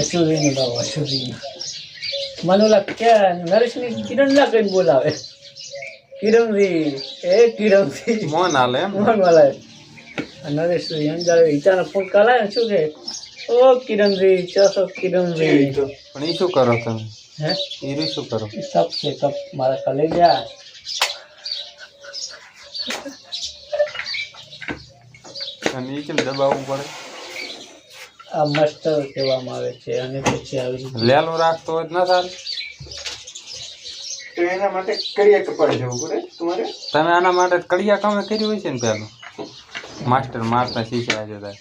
અશુરીનો લાવો અશુરીનો મને ઓલા કે નરેશની કિરણના કઈ બોલાવે. કિરણજી એ કિરણજી. મોન હાલે એમ હાલે. નરેશ અંજારે ઈચાનો ફોન કરાય શું કે? ઓ કિરણજી ચસો કિરણજી? પણ એ શું કરો તમે? હે? એ શું કરો? સપ છે સબ મારા કલેજા અને એ કેમ દબાવવું પડે? આ મસ્ટર કહેવામાં આવે છે અને પછી આવી રીતે લેલું રાખતો હોય તો ના ચાલે તો એના માટે કડિયા કપાળ જવું પડે તમારે? તમે આના માટે કડિયા કામે કર્યું હોય છે ને પેલું માસ્ટર મારતા શીખ્યા છે તાર.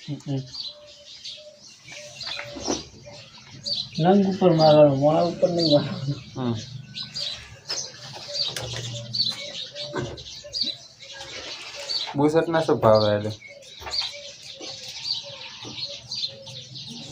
નંગ ઉપર મારવાનું મોડા ઉપર નહીં મારવાનું. હમ. બુસટ ના શું ભાવ એટલે?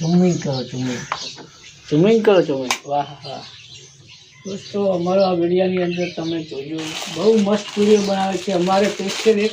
ચુમ્મિંગ કરો ચુમ્મિંગ ચુમ્મિંગ કરો ચુમ્મિંગ વાહ વાહ. દોસ્તો અમારો આ વિડીયાની અંદર તમે જોયું બહુ મસ્ત વીડિયો બનાવે છે. અમારે સ્પેશિયલ એક